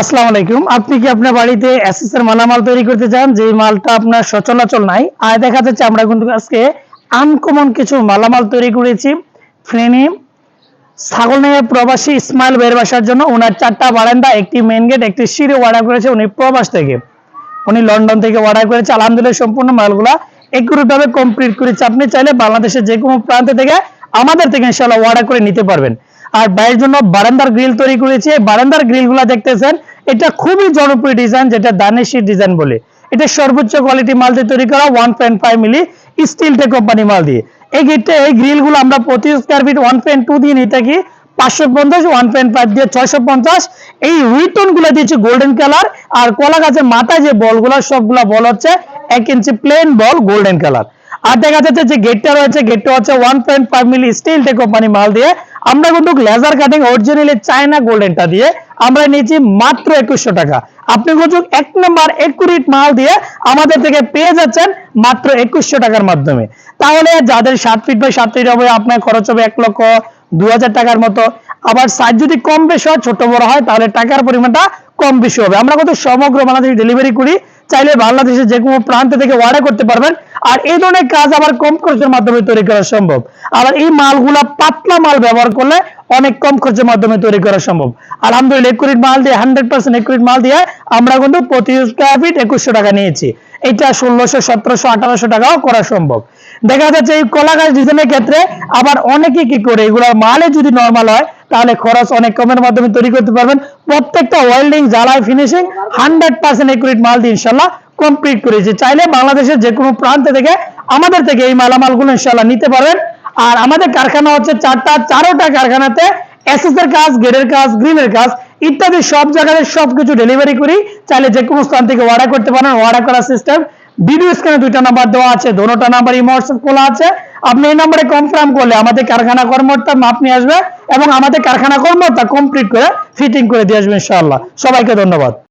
আসসালামু আলাইকুম। আপনি কি আপনার বাড়িতে মালামাল তৈরি করতে চান? যে মালটা আপনার সচলাচল নাই আর দেখা যাচ্ছে আমরা কিন্তু আজকে আনকমন কিছু মালামাল তৈরি করেছি। প্রবাসী ইসমাইল বের বাসার জন্য ওনার চারটা বারান্দা, একটি মেন গেট একটি সিঁড়ি অর্ডার করেছে উনি প্রবাস থেকে। উনি লন্ডন থেকে অর্ডার করেছে। আলহামদুলিল্লাহ সম্পূর্ণ মালগুলা একুরেট ভাবে কমপ্লিট করেছে। আপনি চাইলে বাংলাদেশের যে কোনো প্রান্ত থেকে আমাদের থেকে ইনশাআল্লাহ অর্ডার করে নিতে পারবেন। আর বাইরের জন্য বারান্দার গ্রিল তৈরি করেছে। এই বারান্দার গ্রিলগুলা দেখতেছেন, এটা খুবই জনপ্রিয় ডিজাইন যেটা দানেশি ডিজাইন বলে। এটা সর্বোচ্চ কোয়ালিটি মাল দিয়ে তৈরি করা one point five milli steel টে কোম্পানি মাল দিয়ে। এই গেটটা এই গ্রিলগুলো আমরা প্রতি square feet one point two দিয়ে নিয়ে থাকি, পাঁচশো পঞ্চাশ ওয়ান পয়েন্ট ফাইভ দিয়ে ছয়শো পঞ্চাশ। এই রিটনগুলো দিয়েছে গোল্ডেন কালার আর কলা গাছের মাথায় যে বলগুলো, সবগুলা বল হচ্ছে এক ইঞ্চি প্লেন বল গোল্ডেন কালার আর দেখা যাচ্ছে যে গেটটা রয়েছে গেটটা হচ্ছে one point five milli steel company মাল দিয়ে আমরা কিন্তু লেজার কাটিং অরিজিনালি চায়না গোল্ডেনটা দিয়ে আমরা নিয়েছি মাত্র একুশশো টাকা। আপনি কিন্তু এক নম্বর একুরিট মাল দিয়ে আমাদের থেকে পেয়ে যাচ্ছেন মাত্র একুশশো টাকার মাধ্যমে। তাহলে যাদের সাত ফিট বাই সাত ফিট হবে, আপনার খরচ হবে এক লক্ষ দু হাজার টাকার মতো। আবার সাইজ যদি কম বেশি হয়, ছোট বড় হয়, তাহলে টাকার পরিমাণটা কম বেশি হবে। আমরা কত সমগ্র বাংলাদেশ ডেলিভারি করি। চাইলে বাংলাদেশের যে কোনো প্রান্ত থেকে অর্ডার করতে পারবেন। আর এই ধরনের কাজ আবার কম খরচের মাধ্যমে তৈরি করা সম্ভব। আবার এই মালগুলা পাতলা মাল ব্যবহার করলে অনেক কম খরচের মাধ্যমে তৈরি করা সম্ভব। আলহামদুলিল্লাহ একুরিট মাল দিয়ে হান্ড্রেড পার্সেন্ট একুরিট মাল দিয়ে আমরা কিন্তু প্রতি স্কোয়ার ফিট একুশশো টাকা নিয়েছি। এটা ষোলোশো, সতেরোশো, আঠারোশো টাকাও করা সম্ভব। দেখা যাচ্ছে এই কলা গাছ ডিজাইনের ক্ষেত্রে আবার অনেকে কি করে, এগুলোর মালে যদি নর্মাল হয় তাহলে খরচ অনেক কমের মাধ্যমে তৈরি করতে পারবেন। প্রত্যেকটা ওয়েল্ডিং জ্বালাই ফিনিশিং হান্ড্রেড পার্সেন্ট একুরেট মাল দিয়ে ইনশাল্লাহ কমপ্লিট করেছি চাইলে বাংলাদেশের যে কোনো প্রান্ত থেকে আমাদের থেকে এই মালামালগুলো ইনশাল্লাহ নিতে পারবেন। আর আমাদের কারখানা হচ্ছে চারটা, চারোটা কারখানাতে এসএস এর কাজ গেটের কাজ, গ্রিলের কাজ ইত্যাদি সব জায়গায় সবকিছু ডেলিভারি করি। চাইলে যে কোনো স্থান থেকে অর্ডার করতে পারেন অর্ডার করার সিস্টেম ভিডিও স্ক্রিনে দুইটা নাম্বার দেওয়া আছে দুটোটা নাম্বার ইমো খোলা আছে। আপনি এই নাম্বারে কনফার্ম করলে আমাদের কারখানা কর্মকর্তা মাপ নিয়ে আসবে এবং আমাদের কারখানা কর্মকর্তা কমপ্লিট করে ফিটিং করে দিয়ে আসবে ইনশাআল্লাহ। সবাইকে ধন্যবাদ।